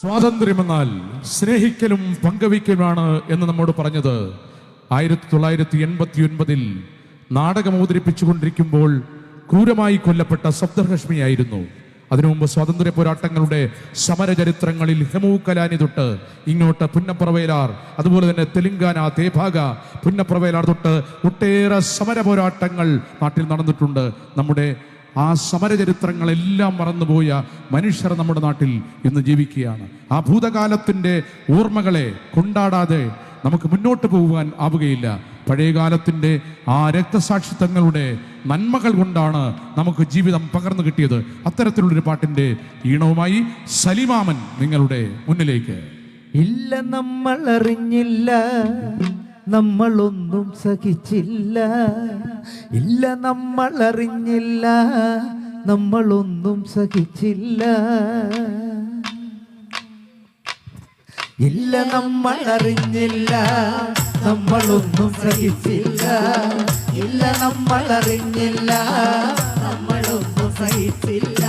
സ്വാതന്ത്ര്യമെന്നാൽ സ്നേഹിക്കലും പങ്കുവയ്ക്കലുമാണ് എന്ന് നമ്മോട് പറഞ്ഞത്. ആയിരത്തി തൊള്ളായിരത്തി എൺപത്തി ഒൻപതിൽ നാടകം അവതരിപ്പിച്ചുകൊണ്ടിരിക്കുമ്പോൾ ക്രൂരമായി കൊല്ലപ്പെട്ട സപ്തർഹ്മിയായിരുന്നു അതിനു മുമ്പ് സ്വാതന്ത്ര്യ പോരാട്ടങ്ങളുടെ സമരചരിത്രങ്ങളിൽ ഹെമു കലാനി തൊട്ട് ഇങ്ങോട്ട് പുന്നപ്രവേലാർ അതുപോലെ തന്നെ തെലുങ്കാന തേഭാഗ പുന്നപ്രവേലാർ തൊട്ട് ഒട്ടേറെ സമര പോരാട്ടങ്ങൾ നാട്ടിൽ നടന്നിട്ടുണ്ട്. നമ്മുടെ ആ സമരചരിത്രങ്ങളെല്ലാം മറന്നുപോയ മനുഷ്യർ നമ്മുടെ നാട്ടിൽ ഇന്ന് ജീവിക്കുകയാണ്. ആ ഭൂതകാലത്തിന്റെ ഓർമ്മകളെ കൊണ്ടാടാതെ നമുക്ക് മുന്നോട്ട് പോകുവാൻ ആവുകയില്ല. പഴയകാലത്തിന്റെ ആ രക്തസാക്ഷിത്വങ്ങളുടെ നന്മകൾ കൊണ്ടാണ് നമുക്ക് ജീവിതം പകർന്നു കിട്ടിയത്. അത്തരത്തിലുള്ളൊരു പാട്ടിന്റെ ഈണവുമായി സലിമാമൻ നിങ്ങളുടെ മുന്നിലേക്ക്. ഇല്ല നമ്മൾ അറിഞ്ഞില്ല നമ്മളൊന്നും സഹിച്ചില്ല. ഇല്ല നമ്മൾ അറിഞ്ഞില്ല നമ്മളൊന്നും സഹിച്ചില്ല. ഇല്ല നമ്മൾ അറിഞ്ഞില്ല നമ്മളൊന്നും സഹിച്ചില്ല. ഇല്ല നമ്മൾ അറിഞ്ഞില്ല നമ്മളൊന്നും സഹിച്ചില്ല.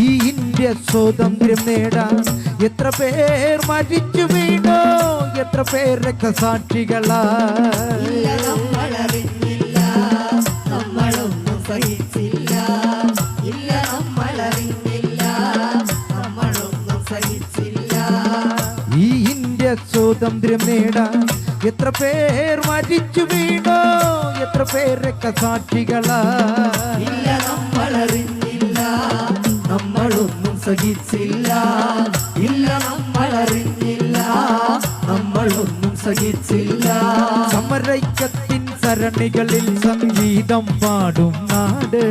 ഈ ഇന്ത്യ സ്വാതന്ത്ര്യം നേടാൻ എത്ര പേർ മരിച്ചു വീണോ? എത്ര പേർ രക്തസാക്ഷികളാ സഹിച്ചില്ല ഈ ഇന്ത്യ സ്വാതന്ത്ര്യം നേടാൻ എത്ര പേർ മരിച്ചു വീണോ? എത്ര പേർ രക്തസാക്ഷികളാ ഇല്ല നമ്മളൊന്നും സഹിച്ചില്ല. ഇല്ല നമ്മൾ അറിഞ്ഞില്ല നമ്മളൊന്നും സഹിച്ചില്ല. സമരക്കത്തിൻ സരണികളിൽ സംഗീതം പാടും നാട്.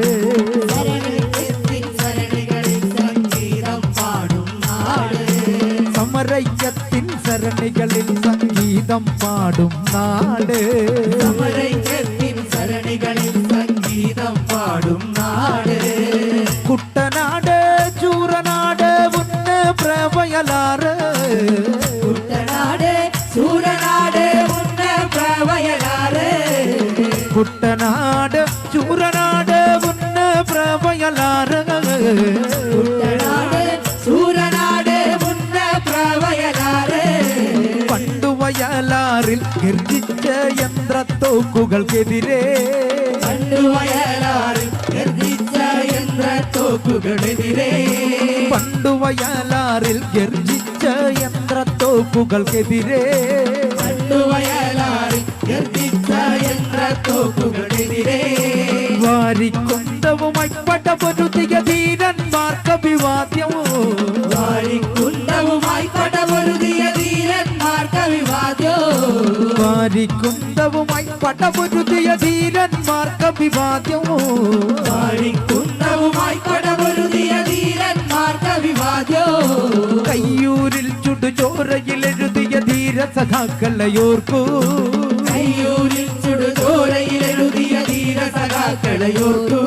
சரணிகளில் சங்கீதம் பாடும் நாடு. சரணிகளில் சங்கீதம் பாடும் நாடு. குட்ட நாடு சூர நாடு உன்ன பிரபயலாறு குட்ட நாடு சூர நாடு உன்ன பிரபயலாறு குட்ட நாடு சூர நாடு உன்ன பிரபயலாறு വയലാറിൽ ഗർജിച്ച യന്ത്രത്തോക്കുകൾക്കെതിരെ കണ്ടുവയലാറിൽ ഗർജിച്ച യന്ത്രത്തോക്കുകളെതിരെ പണ്ടു വയലാറിൽ ഗർജിച്ച യന്ത്രത്തോക്കുകൾക്കെതിരെ കണ്ടുവയലാറിൽ ഗർജിച്ച യന്ത്രത്തോക്കുകളെതിരെ വാരിക്കൊണ്ടവുമായി പടപൊരുതിയ ധീരന്മാർക്ക് അഭിവാദ്യവും വാരിക്കുന്തവുമായി പടപൊരുതിയ ധീരന്മാർക്ക് അഭിവാദ്യവും വാരിക്കുണ്ടവുമായി പടപൊരുതിയ ധീരന്മാർക്ക് വിവാദ്യോ കയ്യൂരിൽ ചുടുചോരയിൽ എഴുതിയ ധീര സഖാക്കളയോർക്കൂ കയ്യൂരിൽ ചുടുചോരയിൽ എഴുതിയ ധീര സഖാക്കളയോർക്കൂ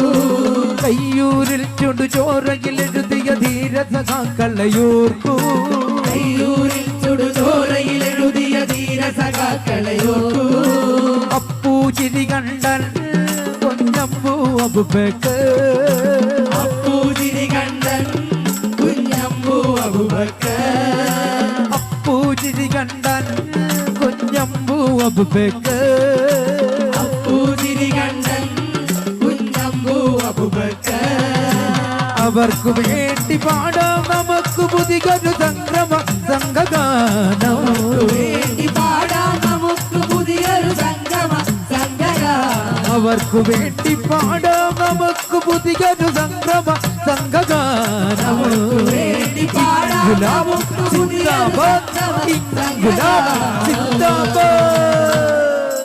കയ്യൂരിൽ ചുടുചോരയിൽ എഴുതിയ ധീര സഖാക്കളയോർക്കൂ കയ്യൂരിൽ ചുടുചോരയിൽ അബുബക്ക് അപ്പൂജിരി കണ്ടൻ കുഞ്ഞമ്പു അബുബക്കർ. അപ്പൂജിരി കണ്ടൻ കുഞ്ഞമ്പു അബുബക്ക് അപ്പൂജിരി കണ്ടൻ കുഞ്ഞമ്പു അബുബക്കർ. അവർക്ക് വേണ്ടി പാടാം നമുക്ക് പുതിയൊരു സംഗ്രമ സംഘഗാനം. അവർക്ക് വേണ്ടി പാടാം നമുക്ക് പുതിയൊരു സംക്രമ സംഘഗാനം വേണ്ടി പാടാം ഗുലാബ് നമുക്ക് പുതിയൊരു സിന്ദാബാദ് സംഗമ ഗുലാബ് സംഗഗാനം സിന്ദാബാദ്